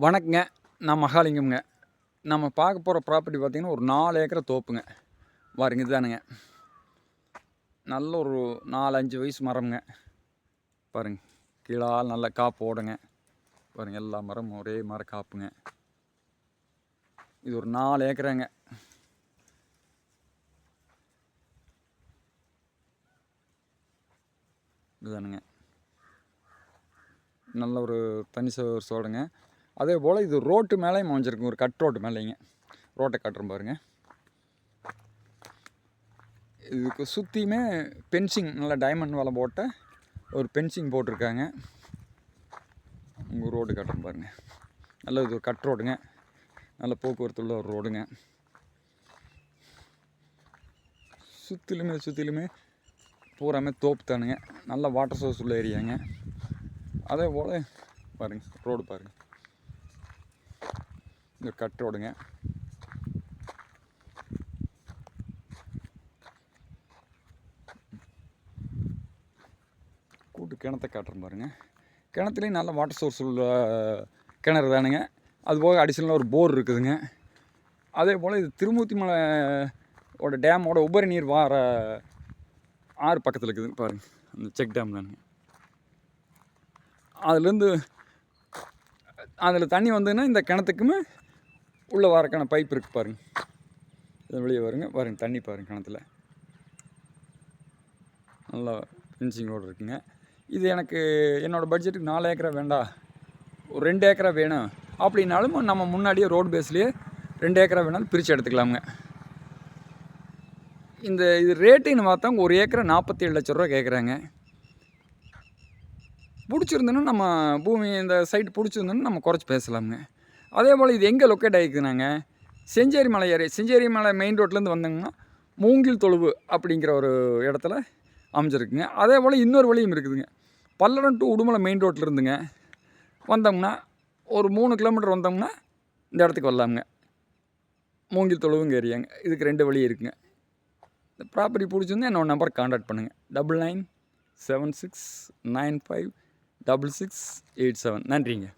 வணக்கங்க. நான் மகாலிங்கம்ங்க. நம்ம பார்க்க போகிற ப்ராப்பர்ட்டி பார்த்திங்கன்னா ஒரு நாலு ஏக்கரை தோப்புங்க. பாருங்க இதுதானுங்க. நல்ல ஒரு நாலு அஞ்சு வயசு மரம்ங்க. பாருங்க கீழால் நல்ல காப்பு ஓடுங்க. பாருங்க எல்லா மரமும் ஒரே மர காப்புங்க. இது ஒரு நாலு ஏக்கராங்க. இதுதானுங்க. நல்ல ஒரு தனி சோடுங்க. அதே போல் இது ரோட்டு மேலேயும் அமைஞ்சிருக்கு ஒரு கட் ரோட்டு மேலேங்க ரோட்டை காட்டுறோம் பாருங்கள் இதுக்கு சுற்றியுமே பென்சிங் நல்லா டைமண்ட் வலை போட்ட ஒரு பென்சிங் போட்டிருக்காங்க. உங்கள் ரோடு காட்டுறோம் பாருங்க. நல்ல இது ஒரு கட் ரோடுங்க. நல்ல போக்குவரத்து உள்ள ஒரு ரோடுங்க. சுற்றிலுமே சுற்றிலுமே பூராமே தோப்பு தானுங்க. நல்ல வாட்டர் சோர்ஸ் உள்ள ஏரியாங்க. அதே போல் பாருங்க ரோடு பாருங்கள் இந்த கட் ரோடுங்க. கூட்டு கிணத்தை காட்டுறேன் பாருங்க. கிணத்துலேயும் நல்ல வாட்டர் சோர்ஸ் உள்ள கிணறு தானுங்க அதுபோக அடிஷ்னலாக ஒரு போர் இருக்குதுங்க. அதே போல் இது திருமூர்த்தி மலை ஓட டேமோட உபரி நீர் வார ஆறு பக்கத்தில் இருக்குது பாருங்க. அந்த செக் டேம் தானுங்க. அதுலேருந்து அதில் தண்ணி வந்ததுன்னா இந்த கிணத்துக்குமே உள்ளே வரக்கான பைப் இருக்குது பாருங்க. இதன் வெளியே வருங்க. பாருங்க தண்ணி பாருங்க கிணத்துல. நல்லா ஃபினிஷிங்கோடு இருக்குங்க. இது எனக்கு என்னோடய பட்ஜெட்டுக்கு நாலு ஏக்கரா வேண்டாம் ஒரு ரெண்டு ஏக்கரா வேணும். அப்படின்னாலும் நம்ம முன்னாடியே ரோடு பேஸ்லேயே ரெண்டு ஏக்கரா வேணாலும் பிரித்து எடுத்துக்கலாமுங்க. இந்த இது ரேட்டுன்னு பார்த்தா ஒரு ஏக்கரை நாற்பத்தி ஏழு லட்ச ரூபா கேட்குறாங்க பிடிச்சிருந்தோன்னா நம்ம பூமி இந்த சைட் பிடிச்சிருந்தோன்னா நம்ம குறைச்சி பேசலாமுங்க. அதே போல் இது எங்கே லொக்கேட் ஆகிக்குதுனாங்க செஞ்சேரி மலை ஏரி செஞ்சேரி மலை மெயின் ரோட்லேருந்து வந்தோம்னா மூங்கில் தொழுவு அப்படிங்கிற ஒரு இடத்துல அமைஞ்சிருக்குங்க. அதே போல் இன்னொரு வழியும் இருக்குதுங்க. பல்லடம் டு உடுமலை மெயின் ரோட்டில் இருந்துங்க வந்தோம்னா ஒரு மூணு கிலோமீட்டர் வந்தோம்னா இந்த இடத்துக்கு வரலாமுங்க. மூங்கில் தொழுவுங்க ஏரியாங்க. இதுக்கு ரெண்டு வழி இருக்குங்க. இந்த ப்ராப்பர்ட்டி பிடிச்சிருந்தா என்னோட நம்பர் காண்டாக்ட் பண்ணுங்கள் double nine seven six nine five double six eight seven நன்றிங்க.